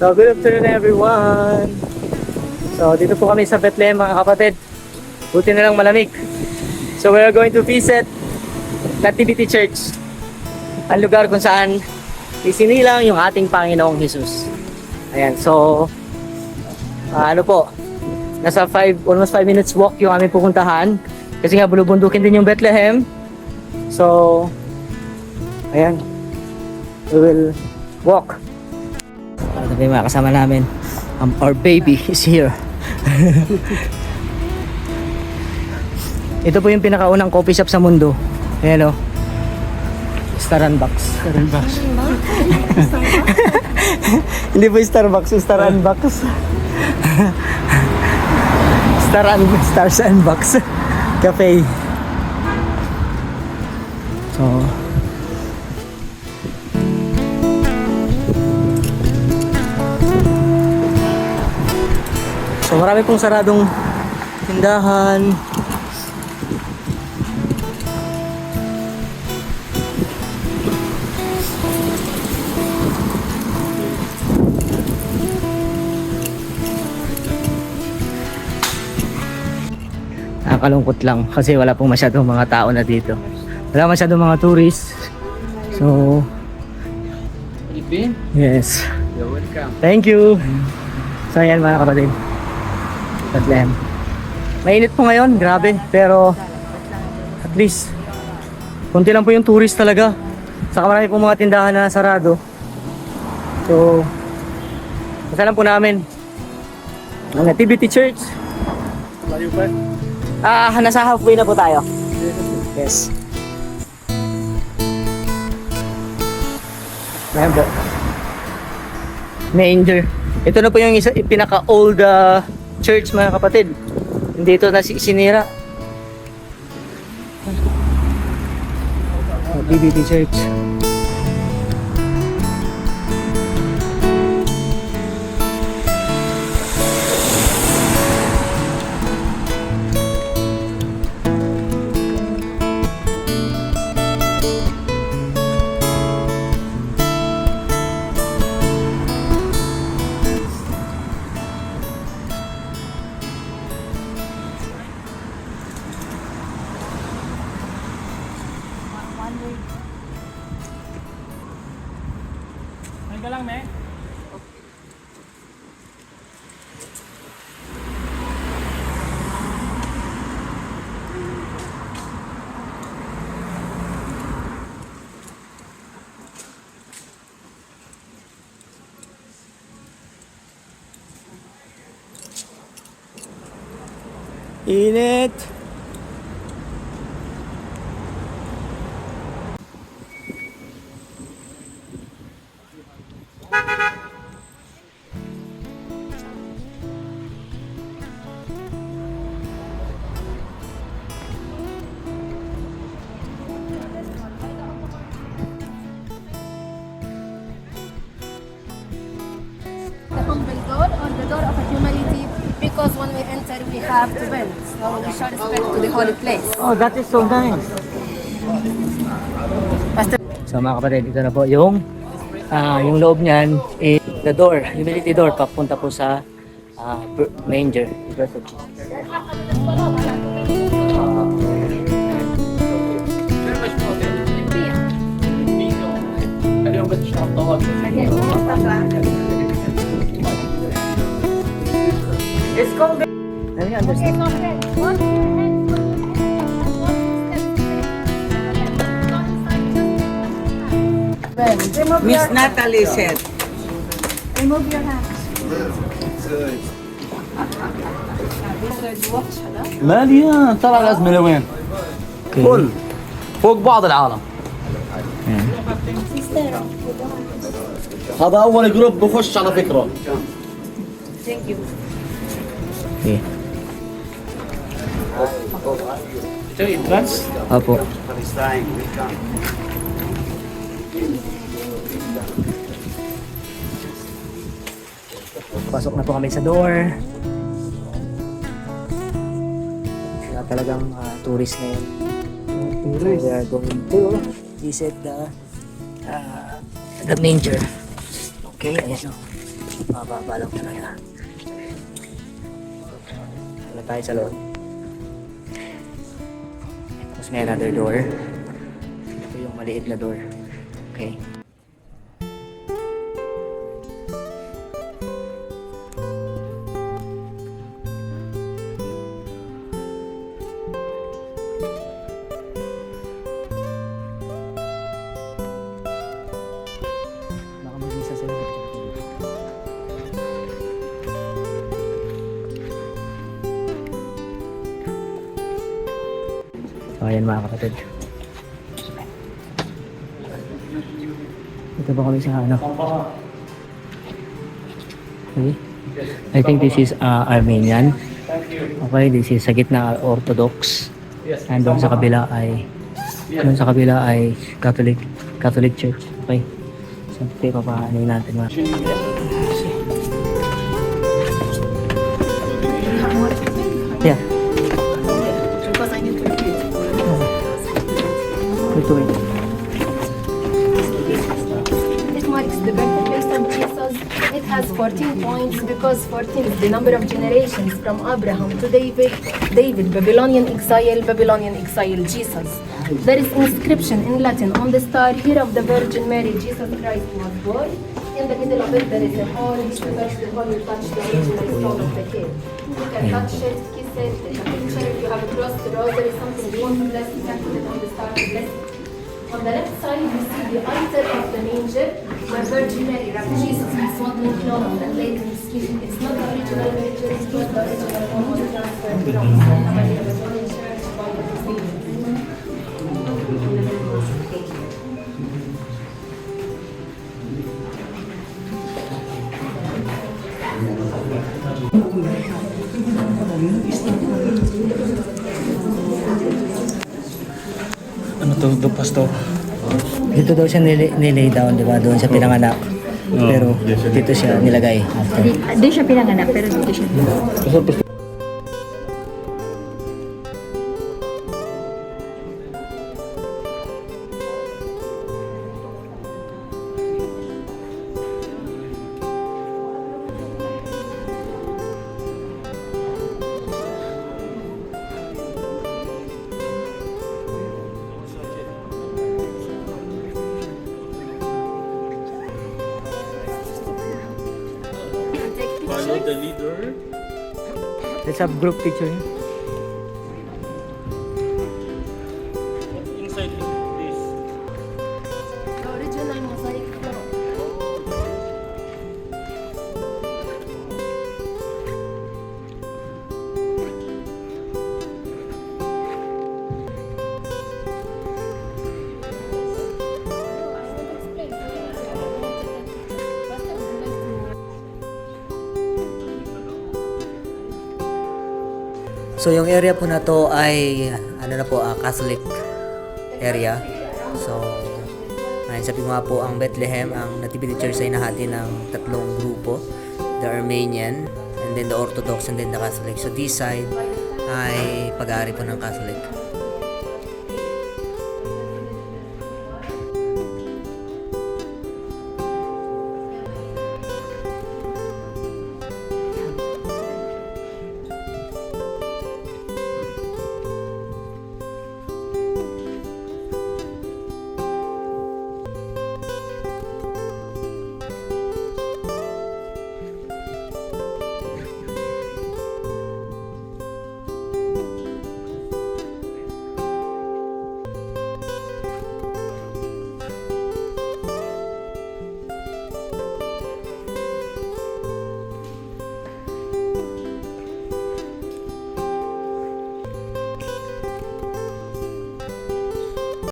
So, good afternoon everyone! So, dito po kami sa Bethlehem mga kapatid. Buti na lang malamig. So, we are going to visit Nativity Church. Ang lugar kung saan isinilang yung ating Panginoong Jesus. Ayan, so, ah, ano po, nasa 5, almost 5 minutes walk yung aming pupuntahan. Kasi nga, bulubundukin din yung Bethlehem. So, ayan, we will walk. Yung mga kasama namin. Um, our baby is here. Ito po yung pinakaunang coffee shop sa mundo. Ayan o. Starbucks. Starbucks. Hindi po Starbucks, Starbucks. Star and Stars and Cafe. So, So marami pong saradong tindahan. Nakakalungkot lang kasi wala pong masyadong mga tao na dito. Wala masyadong mga tourists. So, yes. you're welcome. Thank you. So ayan mga kapatid. Bethlehem. Mainit po ngayon, grabe. Pero at least, konti lang po yung tourist talaga. Saka marami po mga tindahan na sarado. So, kasalan po namin ang Nativity Church. Layo pa? Ah, nasa halfway na po tayo. Yes. Ayan po. Manger. Ito na po yung isa, pinaka-old ah, church mga kapatid. Hindi ito na si- sinira. Oh, BBT Church. Ano ka lang, me? Init! the humble door or the door of humility because when we enter we have to bend. So we show respect to the holy place. Oh, that is so nice. Pastor So mga kapatid, ito na po yung uh, yung loob niyan is the door, humility door papunta po sa uh, manger, birth of Jesus. It's called. Let me understand. Miss Natalie said. remove your hands. مليان ترى الازمه لوين؟ كل فوق بعض العالم هذا أول جروب بخش على فكرة Okay. ito entrance Opo. Pasok na po kami sa door. Wala talagang ah, tourist ngayon. Tourist? We are going to visit the uh, the manger. Okay, ayan o. Mababa lang talaga. Ano tayo sa loob? Tapos may another door. Ito yung maliit na door. Okay. So ayan mga kapatid. Ito ba kami sa ano? Okay. I think this is uh, Armenian. Okay, this is sa gitna Orthodox. And doon sa kabila ay doon sa kabila ay Catholic Catholic Church. Okay. So, ito papaano natin mga Yeah. Has 14 points because 14 is the number of generations from Abraham to David, David, Babylonian exile, Babylonian exile, Jesus. There is inscription in Latin on the star here of the Virgin Mary, Jesus Christ was born. In the middle of it there is a hole, which the touch the hole, you touch the original stone of the cave. You can mm. touch it, kiss it, take a picture. If you have a cross, the rosary, something you want to bless, you can put it on the star to bless it. On the left side, you see the altar of the manger where Virgin Mary Jesus in swaddling cloth and laid him sleep. It's not the original manger, it's not the original one was transferred from Basilica Church by the Cathedral. Ano to, the pastor? Dito daw siya nilay, nilay down, di ba? Doon siya pinanganak. Pero dito siya nilagay after. Di, doon siya pinanganak, pero dito siya. The leader. Let's have group picture. So yung area po na to ay ano na po, ah, Catholic area. So ayun sabi nga po ang Bethlehem, ang Nativity Church ay nahati ng tatlong grupo. The Armenian, and then the Orthodox, and then the Catholic. So this side ay pag-aari po ng Catholic.